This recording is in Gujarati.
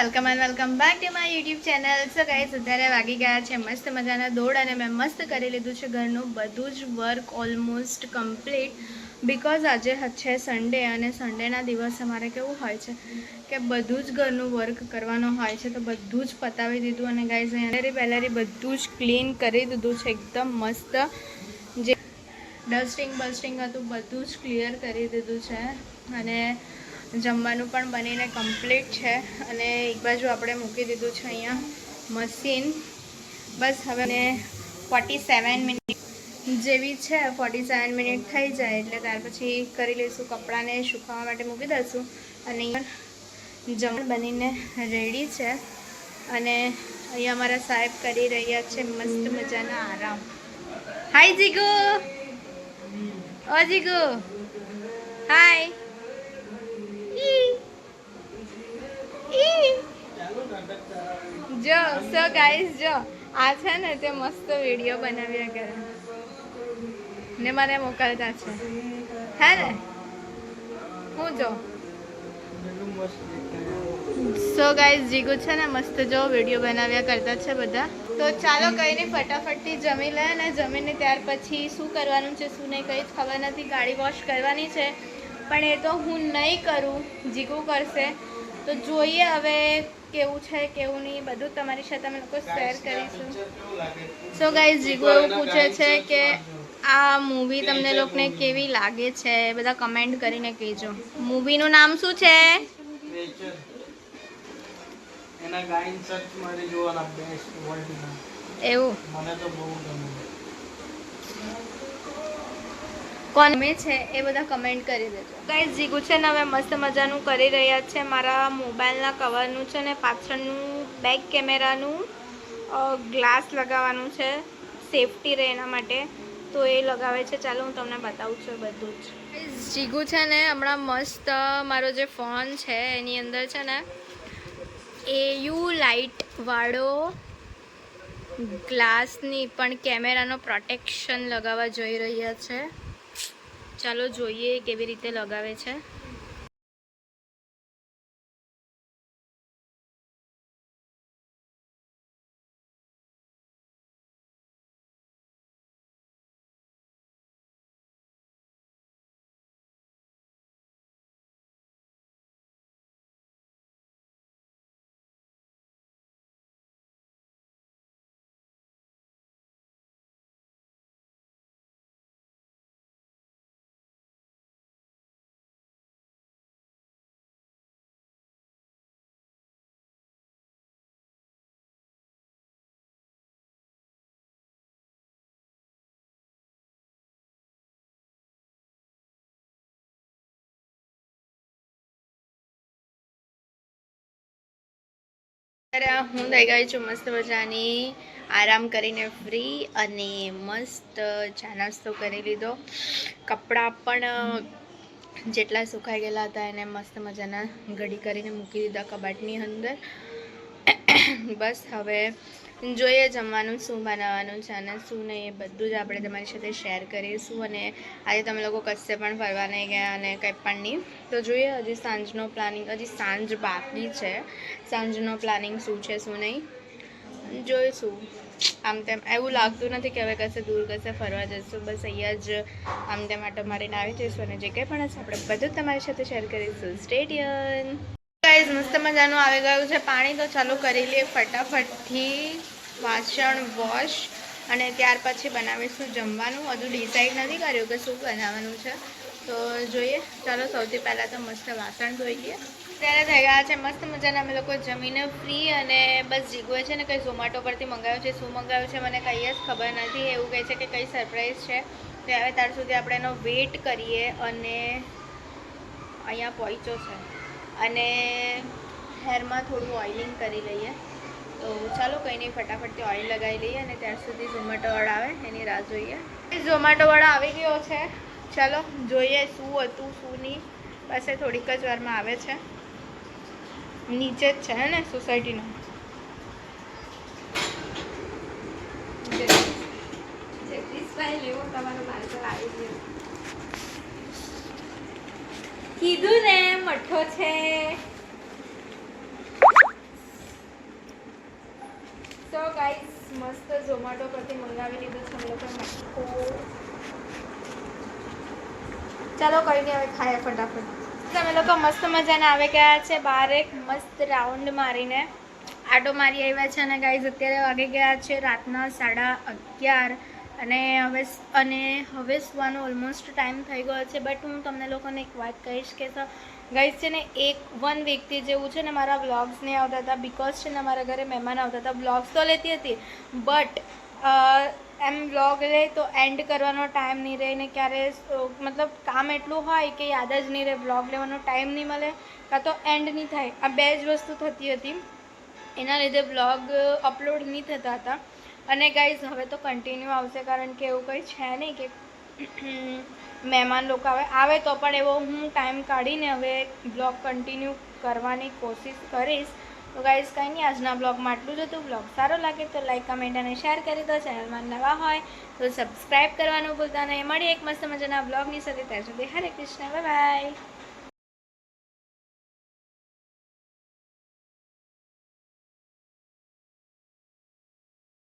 Welcome and welcome back to my YouTube channel so guys અત્યારે વાગી ગયા છે, મસ્ત મજાના દોડ અને મેં મસ્ત કરી લીધું છે ઘરનું. બધું જ વર્ક ઓલમોસ્ટ કમ્પ્લીટ બિકોઝ આજે છે સન્ડે અને સન્ડેના દિવસે મારે કેવું હોય છે કે બધું જ ઘરનું વર્ક કરવાનું હોય છે, તો બધું જ પતાવી દીધું અને ગાઈઝ અહીંયા પહેલાંથી બધું જ ક્લીન કરી દીધું છે, એકદમ મસ્ત. જે ડસ્ટિંગ બસ્ટિંગ હતું, બધું જ ક્લિયર કરી દીધું છે. અને જમવાનું પણ બનીને કમ્પ્લીટ છે. અને એક બાજુ આપણે મૂકી દીધું છે અહીંયા મશીન બસ હવે ફોર્ટી સેવન મિનિટ જેવી છે ફોર્ટી સેવન મિનિટ થઈ જાય એટલે ત્યાર પછી કરી લઈશું કપડાને સુકાવવા માટે મૂકી દઈશું. અને જમણ બનીને રેડી છે. અને અહીંયા અમારા સાહેબ કરી રહ્યા છે મસ્ત મજાના આરામ. હાય જીગુ ઓ જીગુ હાય જો સો ગાઈસ જો, આ છે ને તે મસ્ત વીડિયો બનાવ્યા કરે. ને મને મોકલતા છે. હે ને? હું જો. સો ગાઈસ જીગુ છે ને મસ્ત જો વીડિયો બનાવ્યા કરતા છે બધા. તો ચાલો કંઈ નહીં, ફટાફટથી જમી લે ને જમીને ત્યાર પછી શું કરવાનું છે, શું નહીં કંઈ જ ખબર નથી. ગાડી વોશ કરવાની છે. પણ એ તો હું નહીં કરું. જીગુ કરશે. તો જોઈએ હવે કેવું છે કેવું નહીં બધું તમારી સાથે અમે લોકો શેર કરીશું. સો ગાઈઝ જીગો એવું પૂછે છે કે આ મૂવી તમને લોકોને કેવી લાગે છે? બધા કમેન્ટ કરીને કહેજો. મૂવીનું નામ શું છે? એવું? મને તો બહુ ગમે. કોણ ગમે છે એ બધા કમેન્ટ કરી દેજો. ગાઈઝ જીગુ છે ને હવે મસ્ત મજાનું કરી રહ્યા છે. મારા મોબાઈલના કવરનું છે ને પાછળનું બેક કેમેરાનું ગ્લાસ લગાવવાનું છે. સેફટી રહે એના માટે. તો એ લગાવે છે. ચાલો હું તમને બતાવું છું બધું જ. જીગુ છે ને હમણાં મસ્ત મારો જે ફોન છે એની અંદર છે ને એયુ લાઇટવાળો ગ્લાસની પણ કેમેરાનો પ્રોટેક્શન લગાવવા જઈ રહ્યા છે. ચાલો જોઈએ કેવી રીતે લગાવે છે. હું દઈ ગઈ છું મસ્ત મજાની આરામ કરીને ફ્રી અને મસ્ત ચા નાસ્તો કરી લીધો. કપડાં પણ જેટલા સુકાઈ ગયેલા હતા એને મસ્ત મજાના ઘડી કરીને મૂકી દીધા કબાટની અંદર. બસ હવે જોઈએ, જમવાનું, શું બનાવવાનું છે અને શું નહીં, એ બધું જ આપણે તમારી સાથે શેર કરીશું અને આજે તમે લોકો કશે પણ ફરવા નહીં ગયા અને કંઈ પણ નહીં. તો જોઈએ, હજી સાંજનો પ્લાનિંગ હજી સાંજ બાકી છે. સાંજનો પ્લાનિંગ શું છે, શું નહીં? જોઈશું. આમ તેમ, એવું લાગતું નથી કે હવે કશે દૂર કશે ફરવા જઈશું. બસ અહીંયા જ આમ તેમ આટો મારીને આવી જઈશું અને જે કંઈ પણ હશે, આપણે બધું તમારી સાથે શેર કરીશું. સ્ટેડિયન ગાઈઝ મસ્ત મજાનું આવી ગયું છે પાણી. તો ચાલુ કરી લઈએ ફટાફટથી વાસણ, વોશ અને ત્યાર પછી બનાવીશું જમવાનું. હજુ ડિસાઈડ નથી કર્યું કે શું બનાવવાનું છે. તો જોઈએ. ચાલો, સૌથી પહેલાં તો મસ્ત વાસણ ધોઈએ. ત્યારે થઈ ગયા છે મસ્ત મજાના. અમે લોકો જમીને ફ્રી અને બસ જીગવે છે ને કંઈ ઝોમેટો પરથી મંગાવ્યું છે, શું મંગાવ્યું છે મને કંઈ જ ખબર નથી. એવું કહે છે કે કંઈ સરપ્રાઈઝ છે. તો હવે ત્યાર સુધી આપણે એનો વેઇટ કરીએ અને અહીંયા પહોંચ્યો છે. અને હેરમાં થોડું ઓઇલિંગ કરી લઈએ. તો ચાલો કંઈ નહીં ફટાફટથી ઓઇલ લગાવી લઈએ અને ત્યાર સુધી ઝોમેટોવાળા આવે, એની રાહ જોઈએ. ઝોમેટોવાળા આવી ગયો છે. ચાલો, જોઈએ શું હતું, શું નહીં. પાસે થોડીક જ વારમાં આવે છે. નીચે જ છે ને, સોસાયટીનો જગદીશભાઈ લેવો તમારો પાર્સલ આવી ગયો કીધું ને, મઠો છે. તો ગાઈસ મસ્ત ઝોમેટો પરથી મંગાવી લીધું છે. અમે મઠો. ચાલો કરીને હવે ખાયા ફટાફટ. તમે લોકો મસ્ત મજાને આવી ગયા છે બહાર એક મસ્ત રાઉન્ડ મારીને. આટો મારી આવ્યા છે અને ગાઈઝ અત્યારે વાગી ગયા છે રાતના સાડા અગિયાર. અને હવે અને હવે સુવાનો ઓલમોસ્ટ ટાઈમ થઈ ગયો છે બટ હું તમને લોકોને એક વાત કહીશ કે ગાઈઝ છે ને, એક વન વીકથી જેવું છે ને મારા વ્લોગ્સ નહીં આવતા હતા બિકોઝ છે ને મારા ઘરે મહેમાન આવતા હતા વ્લોગ્સ તો લેતી હતી બટ એમ વ્લોગ લે તો એન્ડ કરવાનો ટાઈમ નહીં રહે ને ક્યારે મતલબ કામ એટલું હોય કે યાદ જ નહીં રહે વ્લોગ લેવાનો ટાઈમ નહીં મળે, કાં તો એન્ડ નહીં થાય. આ બે જ વસ્તુ થતી હતી. એના લીધે બ્લોગ અપલોડ નહીં થતા હતા. અને ગાઈઝ હવે તો કન્ટિન્યુ આવશે કારણ કે એવું કંઈ છે નહીં કે મહેમાન લોકો આવે. આવે તો પણ એવો હું ટાઈમ કાઢીને હવે બ્લોગ કન્ટિન્યુ કરવાની કોશિશ કરીશ. તો ગાઈઝ કંઈ નહીં, આજના બ્લોગમાં આટલું જ હતું. બ્લોગ સારો લાગે તો લાઈક કમેન્ટ અને શેર કરી દો. ચેનલમાં નવા હોય તો સબસ્ક્રાઈબ કરવાનું ભૂલતા નહીં. મળી એક મસ્ત મજાના બ્લોગની સાથે. ત્યાં સુધી હરે કૃષ્ણ. બાય